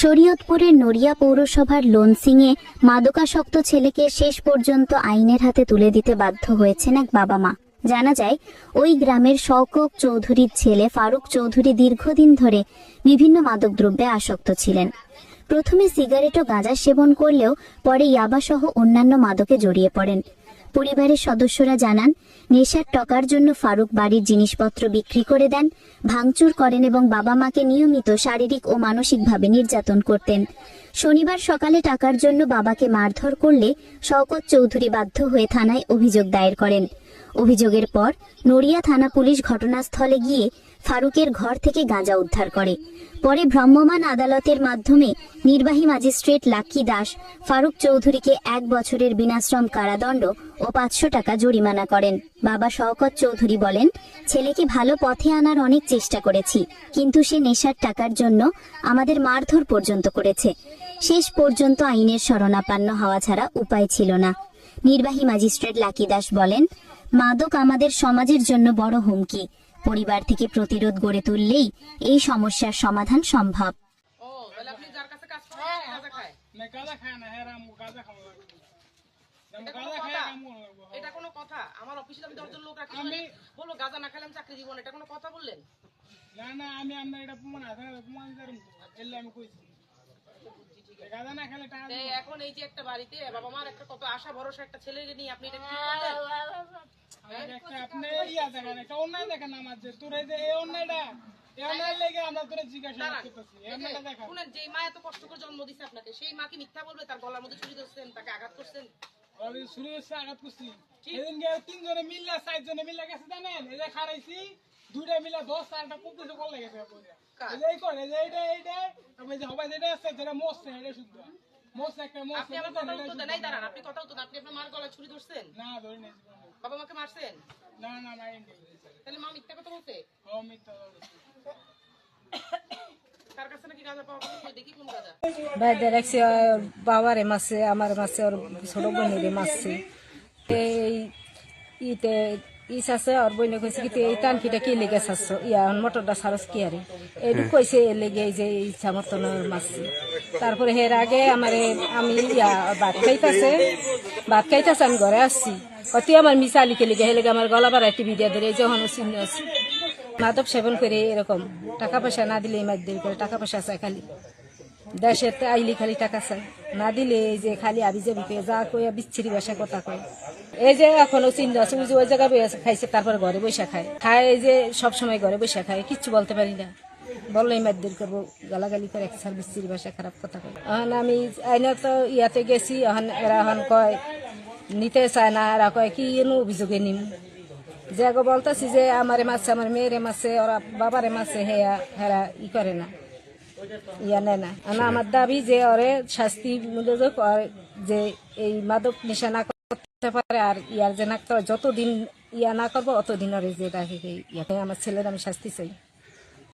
শরীয়তপুরের নড়িয়া পৌরসভার লনসিংয়ে মাদকাসক্ত ছেলেকে শেষ পর্যন্ত আইনের হাতে তুলে দিতে বাধ্য হয়েছেন এক বাবা মা। জানা যায়, ওই গ্রামের শওকত চৌধুরীর ছেলে ফারুক চৌধুরী দীর্ঘদিন ধরে বিভিন্ন মাদকদ্রব্যে আসক্ত ছিলেন। প্রথমে সিগারেট ও গাঁজা সেবন করলেও পরে ইয়াবাসহ অন্যান্য মাদকে জড়িয়ে পড়েন। পরিবারের সদস্যরা জানান, নেশার টকার জন্য ফারুক বাড়ির জিনিসপত্র বিক্রি করে দেন, ভাঙচুর করেন এবং বাবা মাকে নিয়মিত শারীরিক ও মানসিকভাবে নির্যাতন করতেন। শনিবার সকালে টাকার জন্য বাবাকে মারধর করলে শওকত চৌধুরী বাধ্য হয়ে থানায় অভিযোগ দায়ের করেন। অভিযোগের পর নড়িয়া থানা পুলিশ ঘটনাস্থলে গিয়ে ফারুকের ঘর থেকে গাঁজা উদ্ধার করে। পরে ভ্রাম্যমাণ আদালতের মাধ্যমে নির্বাহী ম্যাজিস্ট্রেট লাক্কি দাস ফারুক চৌধুরীকে এক বছরের বিনাশ্রম কারাদণ্ড ও পাঁচশো টাকা জরিমানা করেন। বাবা শওকত চৌধুরী বলেন, ছেলেকে ভালো পথে আনার অনেক চেষ্টা করেছি, কিন্তু সে নেশার টাকার জন্য আমাদের মারধর পর্যন্ত করেছে। শেষ পর্যন্ত আইনের শরণাপন্ন হওয়া ছাড়া উপায় ছিল না। নির্বাহী ম্যাজিস্ট্রেট লাকি দাস বলেন মাদক আমাদের সমাজের জন্য বড় হুমকি। পরিবার থেকে প্রতিরোধ গড়ে তুললেই এই সমস্যার সমাধান সম্ভব। না না রাম গাঁজা খাওয়া লাগবে। এটা কোনো কথা। কামু লাগবে এটা কোনো কথা। আমার অফিসে আমি দশজন লোক রাখি আমি- গাঁজা না খেলে আমি চাকরি দিব এটা কোনো কথা বললেন? না না আমি আপনার এটা প্রমাণ আছে প্রমাণ এলে আমি কইছি। গাঁজা না খেলে টাকা এই এখন এই যে একটা বাড়িতে বাবা মার একটা কত আশা ভরসা একটা ছেলেকে নিয়ে আপনি এটা কি করলেন? আপনি ইয়া দেখেন একটা অন্যায় দেখেন আমার যে তোর এই যে এই অন্যায়টা এই অন্যায় লেগে আমরা তোরা জিজ্ঞাসা দাঁড়ান। করতেছি এই এই যে, অন্যায়টা দেখা শুনেন যে মা এত কষ্ট করে জন্ম দিছে আপনাকে সেই মা কি মিথ্যা বলবে? তার গলার মধ্যে ছুরি ধরছেন তাকে আঘাত করছেন? আমি শুরু আঘাত করছি। তিনজনে মিললে চারজনে মিললে গেছে জানেন? এই যে খারাইছি দুইটা মিলে দশ চারটা কুকুর কল লেগেছে কার? এই করে যে এইটা এইটা তারপরে যে হবাই যেটা আছে যেটা এটা শুদ্ধ। মরছে একটা মরছে আপনি আমার কথা উত্তর দেন। দাঁড়ান আপনি কথা উত্তর আপনি আপনার মার গলায় ছুরি ধরছেন? না ধরে নেই। বাবা মাকে মারছেন? না না মারি তাহলে মা মিথ্যা কথা বলছে? ও মিথ্যা বলছে। তার কাছে নাকি গাঁজা দেখি কোন গাঁজা। বাইরে রাখছি ওর বাবারে মারছে আমার মারছে ওর ছোট বোনেরে মারছে। এই ইতে ই চাষে ওর বইনে কইছে কি এই টানকিটা কি লেগে চাচ্ছ ইয়া মটরটা সারস কি আরে এইটু কইছে এ লেগে যে ইচ্ছা মতন মারছে তারপরে এর আগে আমার আমি ইয়া ভাত খাইতাছে ভাত খাইতাছে আমি ঘরে আসছি অতি আমার মিশালিকে লেগে হে লেগে আমার গলা বাড়ায় টিভি দিয়ে ধরে যখন চিহ্ন আছে। মাদক সেবন করে এরকম। টাকা পয়সা না দিলে দেরি করে টাকা পয়সা চায় খালি। দেশের আইলি খালি টাকা চাই। না দিলে এই যে খালি আবি যাবি পেয়ে যা কইয়া বিচ্ছিরি বাসা কথা কয়। এই যে এখনও চিন্তা আছে, ওই যে জায়গায় খাইছে, তারপর ঘরে বসে খায়। খায় এই যে সব সময় ঘরে বসে খায়, কিচ্ছু বলতে পারি না। বললেই মারধর করব, গালাগালি করে এক সার বিচ্ছিরি বাসা খারাপ কথা কয়। এখন আমি আইনে তো ইয়াতে গেছি, এখন এরা এখন কয়, নিতে চায় না, এরা কয়, কি এনো অভিযোগে নিম? যে বলতেছি যে আমারে মারছে, আমার মেয়েরে মারছে, ওরা বাবারে মারছে, হেয়া, হেরা ই করে না। ইয়া, না আমার দাবি যে ওরে শাস্তি মূলক যে এই মাদক নেশা না করতে পারে আর ইয়ার যে না যতদিন ইয়া না করব, অতদিন ওরে যে রাখে আমার ছেলের আমি শাস্তি চাই।